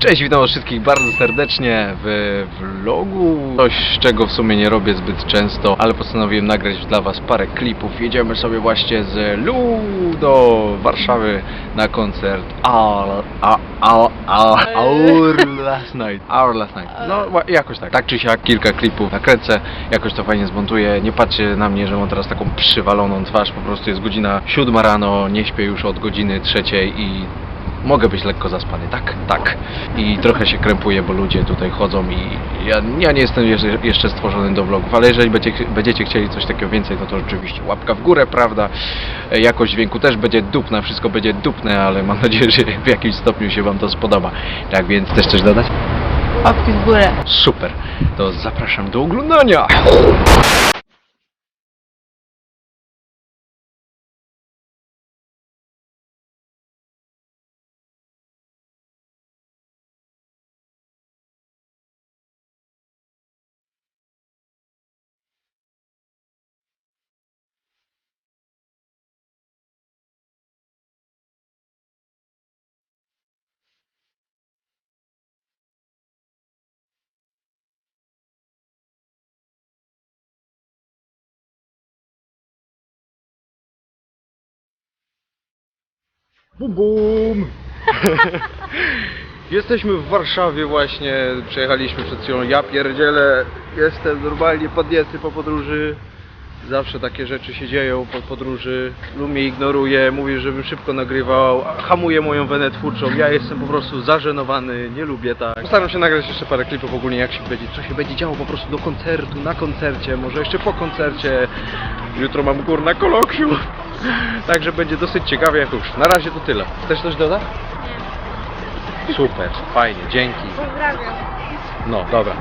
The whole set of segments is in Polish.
Cześć, witam wszystkich bardzo serdecznie w vlogu. Coś, czego w sumie nie robię zbyt często, ale postanowiłem nagrać dla Was parę klipów. Jedziemy sobie właśnie z Lu do Warszawy na koncert Our, our, our, our Last Night. Our Last Night. No, jakoś tak. Tak czy siak, kilka klipów nakręcę, jakoś to fajnie zmontuję. Nie patrzcie na mnie, że mam teraz taką przywaloną twarz. Po prostu jest godzina siódma rano, nie śpię już od godziny trzeciej i Mogę być lekko zaspany, tak, tak. I trochę się krępuję, bo ludzie tutaj chodzą i ja, ja nie jestem jeszcze, stworzony do vlogów, ale jeżeli będziecie, będziecie chcieli coś takiego więcej, no to oczywiście łapka w górę, prawda? E, Jakość dźwięku też będzie dupna, wszystko będzie dupne, ale mam nadzieję, że w jakimś stopniu się Wam to spodoba. Tak więc też coś dodać? Łapki w górę. Super, to zapraszam do oglądania! Bum bum! Jesteśmy w Warszawie właśnie, przejechaliśmy przed chwilą, ja pierdzielę, jestem normalnie podniety po podróży. Zawsze takie rzeczy się dzieją po podróży. Lub mnie ignoruje, mówi, żebym szybko nagrywał, hamuje moją wenę twórczą. Ja jestem po prostu zażenowany, nie lubię tak. Postaram się nagrać jeszcze parę klipów ogólnie, jak się będzie, co się będzie działo po prostu do koncertu, na koncercie, może jeszcze po koncercie. Jutro mam gór na kolokwium. Także będzie dosyć ciekawie jak już. Na razie to tyle. Chcesz coś dodać? Super, fajnie, dzięki. Pozdrawiam. No, dobra.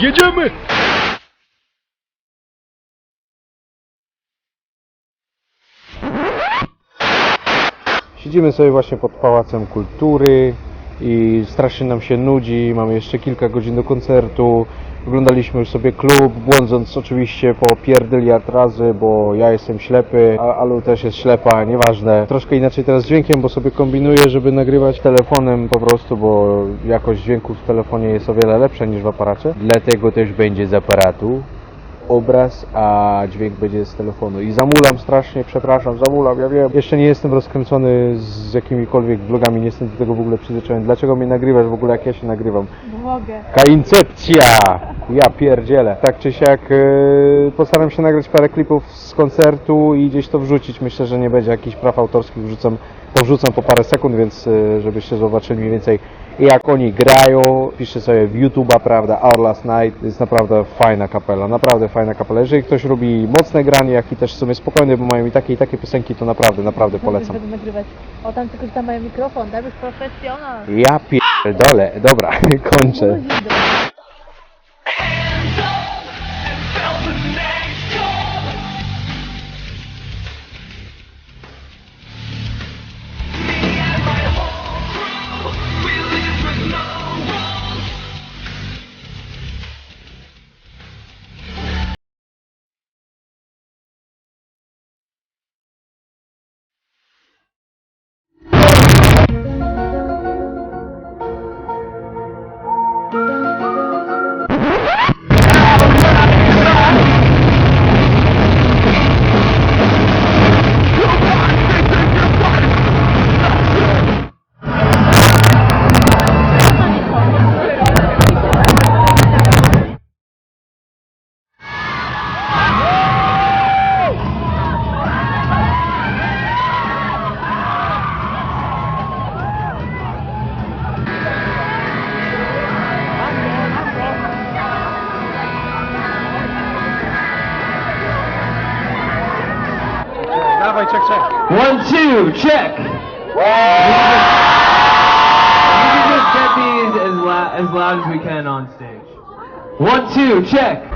Jedziemy! Siedzimy sobie właśnie pod Pałacem Kultury i strasznie nam się nudzi, mamy jeszcze kilka godzin do koncertu. Oglądaliśmy już sobie klub, błądząc oczywiście po pierdyliard razy, bo ja jestem ślepy, a Alu też jest ślepa, nieważne. Troszkę inaczej teraz dźwiękiem, bo sobie kombinuję, żeby nagrywać telefonem po prostu, bo jakość dźwięku w telefonie jest o wiele lepsza niż w aparacie. Dlatego też będzie z aparatu obraz, a dźwięk będzie z telefonu. I zamulam strasznie, przepraszam, zamulam, ja wiem. Jeszcze nie jestem rozkręcony z jakimikolwiek vlogami, nie jestem do tego w ogóle przyzwyczajony. Dlaczego mnie nagrywasz w ogóle, jak ja się nagrywam? Mogę. Kaincepcja! Ja pierdzielę. Tak czy siak yy, postaram się nagrać parę klipów z koncertu i gdzieś to wrzucić. Myślę, że nie będzie jakichś praw autorskich, wrzucam, to wrzucam po parę sekund, więc yy, żebyście zobaczyli mniej więcej jak oni grają. Piszcie sobie w YouTube'a, prawda, Our Last Night. Jest naprawdę fajna kapela, naprawdę fajna kapela. Jeżeli ktoś lubi mocne granie, jak i też w sumie spokojne, bo mają i takie i takie piosenki, to naprawdę, naprawdę polecam. Będę nagrywać. O, tam tylko, że tam mają mikrofon, tam jest profesjonal. Ja pierdolę, dobra, kończę. Two, check. We can just get these as, la- as loud as we can on stage. One, two, check.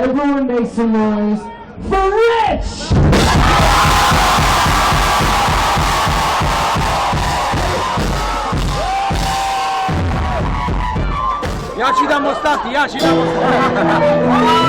Everyone make some noise for Rich! Ja ci dam ostatni, ja ci dam ostatni.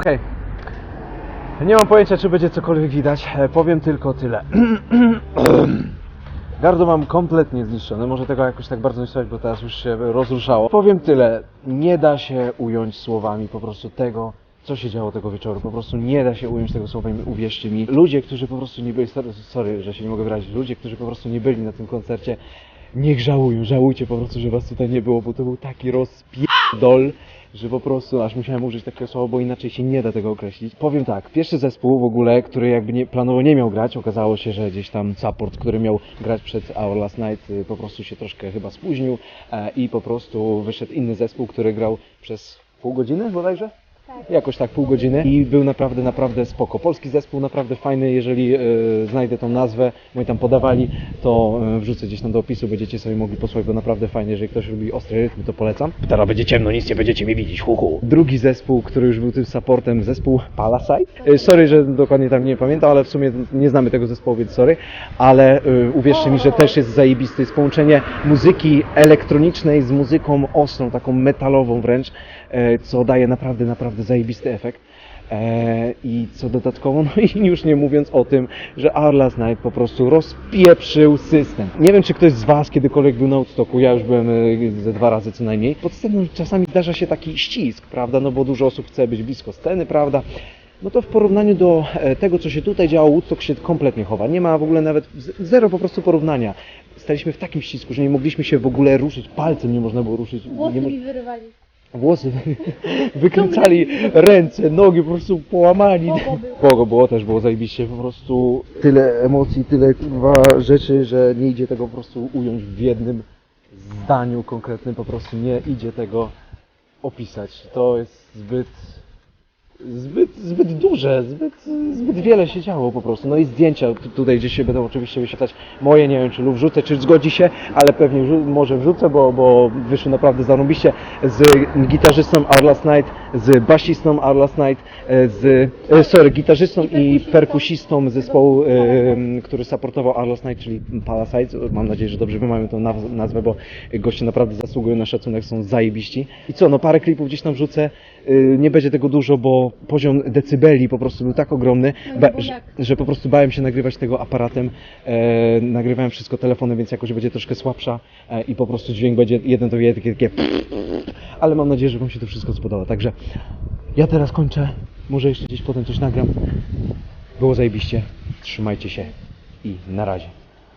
Okej. Nie mam pojęcia, czy będzie cokolwiek widać. E, Powiem tylko tyle. Gardło mam kompletnie zniszczone. Może tego jakoś tak bardzo nie bo teraz już się rozruszało. Powiem tyle. Nie da się ująć słowami po prostu tego, co się działo tego wieczoru. Po prostu nie da się ująć tego słowami, uwierzcie mi. Ludzie, którzy po prostu nie byli, sorry, że się nie mogę wyrazić, ludzie, którzy po prostu nie byli na tym koncercie, niech żałują, żałujcie po prostu, że was tutaj nie było, bo to był taki rozpierdol, że po prostu aż musiałem użyć takiego słowa, bo inaczej się nie da tego określić. Powiem tak, pierwszy zespół w ogóle, który jakby nie, planowo nie miał grać, okazało się, że gdzieś tam support, który miał grać przed Our Last Night y, po prostu się troszkę chyba spóźnił e, i po prostu wyszedł inny zespół, który grał przez pół godziny bodajże? Jakoś tak pół godziny i był naprawdę, naprawdę spoko. Polski zespół naprawdę fajny, jeżeli e, znajdę tą nazwę, moi tam podawali, to e, wrzucę gdzieś tam do opisu, będziecie sobie mogli posłuchać, bo naprawdę fajnie, jeżeli ktoś lubi ostre rytmy, to polecam. Teraz będzie ciemno, nic nie będziecie mnie widzieć, hu, hu. Drugi zespół, który już był tym supportem, zespół Palasite. E, sorry, że dokładnie tam nie pamiętam, ale w sumie nie znamy tego zespołu, więc sorry, ale e, uwierzcie mi, że też jest zajebisty. Jest połączenie muzyki elektronicznej z muzyką ostrą, taką metalową wręcz, co daje naprawdę, naprawdę zajebisty efekt. E, I co dodatkowo, no i już nie mówiąc o tym, że Arlas Night po prostu rozpieprzył system. Nie wiem, czy ktoś z Was kiedykolwiek był na Woodstocku, ja już byłem e, ze dwa razy co najmniej. Pod sceną czasami zdarza się taki ścisk, prawda, no bo dużo osób chce być blisko sceny, prawda. No to w porównaniu do e, tego, co się tutaj działo, Woodstock się kompletnie chowa. Nie ma w ogóle nawet zero po prostu porównania. Staliśmy w takim ścisku, że nie mogliśmy się w ogóle ruszyć, palcem nie można było ruszyć. Włosy mo- mi wyrywali. Włosy wykręcali ręce, nogi po prostu połamani. Pogo było też, było zajebiście, po prostu tyle emocji, tyle kurwa rzeczy, że nie idzie tego po prostu ująć w jednym zdaniu konkretnym, po prostu nie idzie tego opisać. To jest zbyt zbyt, zbyt duże, zbyt, zbyt wiele się działo po prostu. No i zdjęcia tu- tutaj gdzieś się będą oczywiście wyświetlać moje, nie wiem czy lub wrzucę, czy zgodzi się, ale pewnie wrzu- może wrzucę, bo, bo wyszły naprawdę zarąbiście z gitarzystą Our Last Night, z basistą Our Last Night, e, z, e, sorry, gitarzystą i perkusistą zespołu, e, który supportował Our Last Night, czyli Palasite. Mam nadzieję, że dobrze wymawiam tą naz- nazwę, bo goście naprawdę zasługują na szacunek, są zajebiści. I co, no parę klipów gdzieś tam wrzucę, nie będzie tego dużo, bo poziom decybeli po prostu był tak ogromny, No ba- że, że po prostu bałem się nagrywać tego aparatem. E, nagrywałem wszystko telefonem, więc jakoś będzie troszkę słabsza e, i po prostu dźwięk będzie jeden to jeden takie, takie ale mam nadzieję, że Wam się to wszystko spodoba. Także ja teraz kończę, może jeszcze gdzieś potem coś nagram. Było zajebiście, trzymajcie się i na razie.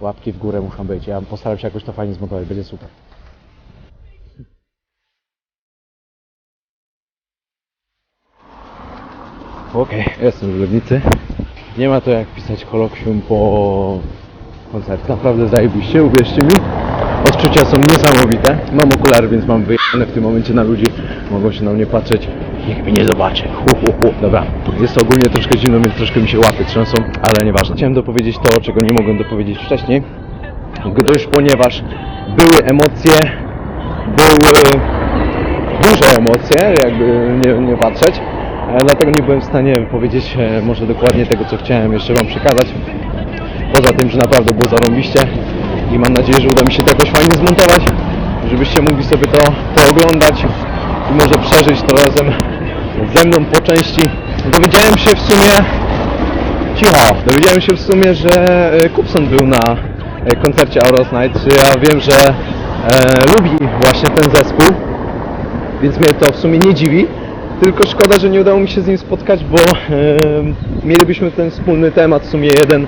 Łapki w górę muszą być, ja postaram się jakoś to fajnie zmontować, będzie super. Okej, jestem w Legnicy. Nie ma to jak pisać kolokwium po koncercie. Naprawdę zajebiście, uwierzcie mi. Odczucia są niesamowite. Mam okulary, więc mam wyjechane w tym momencie na ludzi. Mogą się na mnie patrzeć. Nikt mnie nie zobaczy. Hu, hu, hu. Dobra, jest ogólnie troszkę zimno, więc troszkę mi się łapy trzęsą, ale nieważne. Chciałem dopowiedzieć to, czego nie mogłem dopowiedzieć wcześniej. Gdyż ponieważ były emocje, były duże emocje, jakby nie, nie patrzeć. Dlatego nie byłem w stanie powiedzieć e, może dokładnie tego, co chciałem jeszcze Wam przekazać. poza tym, że naprawdę było zarąbiście i mam nadzieję, że uda mi się to jakoś fajnie zmontować, żebyście mogli sobie to, to oglądać i może przeżyć to razem ze mną po części. Dowiedziałem się w sumie, cicho, dowiedziałem się w sumie, że e, Kupson był na e, koncercie Auros Night. Ja wiem, że e, lubi właśnie ten zespół, więc mnie to w sumie nie dziwi. Tylko szkoda, że nie udało mi się z nim spotkać, bo mielibyśmy ten wspólny temat, w sumie jeden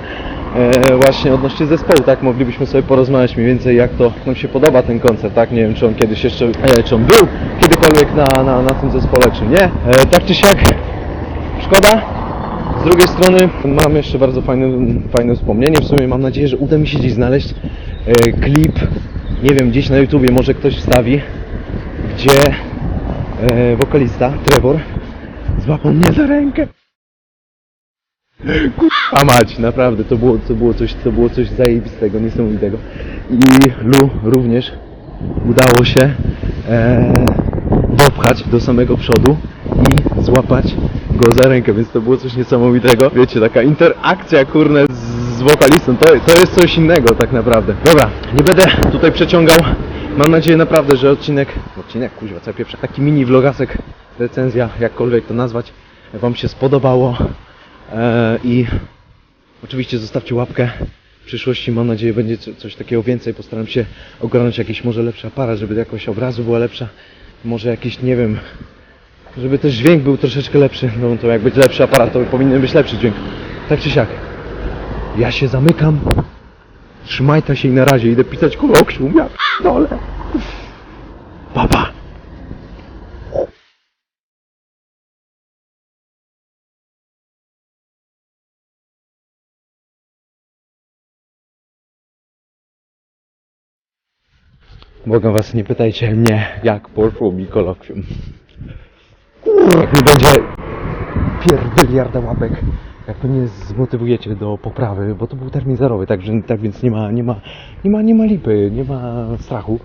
e, właśnie odnośnie zespołu, tak? Moglibyśmy sobie porozmawiać mniej więcej jak to nam się podoba ten koncert, tak? Nie wiem czy on kiedyś jeszcze, e, czy on był kiedykolwiek na, na, na tym zespole, czy nie. E, tak czy siak, szkoda. Z drugiej strony mam jeszcze bardzo fajne, fajne wspomnienie, w sumie mam nadzieję, że uda mi się gdzieś znaleźć klip, nie wiem, gdzieś na YouTubie może ktoś wstawi, gdzie e, wokalista Trevor złapał mnie za rękę. A mać, naprawdę, to było, to było coś, to było coś zajebistego, niesamowitego. I Lu również udało się e, dopchać do samego przodu i złapać go za rękę, więc to było coś niesamowitego. Wiecie, taka interakcja, kurne, z wokalistą, to, to jest coś innego tak naprawdę. Dobra, nie będę tutaj przeciągał. Mam nadzieję naprawdę, że odcinek, odcinek, kuźwa, co ja pieprzę, taki mini vlogasek, recenzja, jakkolwiek to nazwać, Wam się spodobało. E, I oczywiście zostawcie łapkę. W przyszłości mam nadzieję będzie co- coś takiego więcej. Postaram się ogarnąć jakiś może lepszy aparat, żeby jakość obrazu była lepsza. Może jakiś, nie wiem, żeby też dźwięk był troszeczkę lepszy. No to jak być lepszy aparat, to powinien być lepszy dźwięk. Tak czy siak. Ja się zamykam. Trzymajcie się i na razie. Idę pisać kolokwium. Ja dole. Błagam was, nie pytajcie mnie, jak poszło mi kolokwium. Kurwa, jak mi będzie pierdyliarda łapek, jak mnie zmotywujecie do poprawy, bo to był termin zerowy, także tak więc nie ma, nie ma, nie ma, nie ma lipy, nie ma strachu.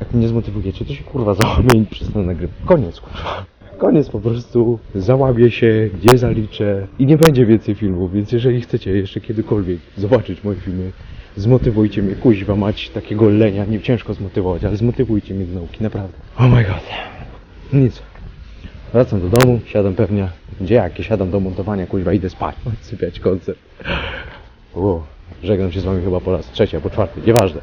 Jak mnie zmotywujecie, to się kurwa załamię i przestanę nagrywać. Koniec kurwa. Koniec po prostu, załamię się, nie zaliczę i nie będzie więcej filmów, więc jeżeli chcecie jeszcze kiedykolwiek zobaczyć moje filmy, zmotywujcie mnie, kuźwa mać takiego lenia, nie ciężko zmotywować, ale zmotywujcie mnie do nauki, naprawdę. Oh my god. Nic. Wracam do domu, siadam pewnie, gdzie jakie, siadam do montowania, kuźwa, idę spać, sypiać koncert. O, żegnam się z wami chyba po raz trzeci, albo czwarty, nieważne.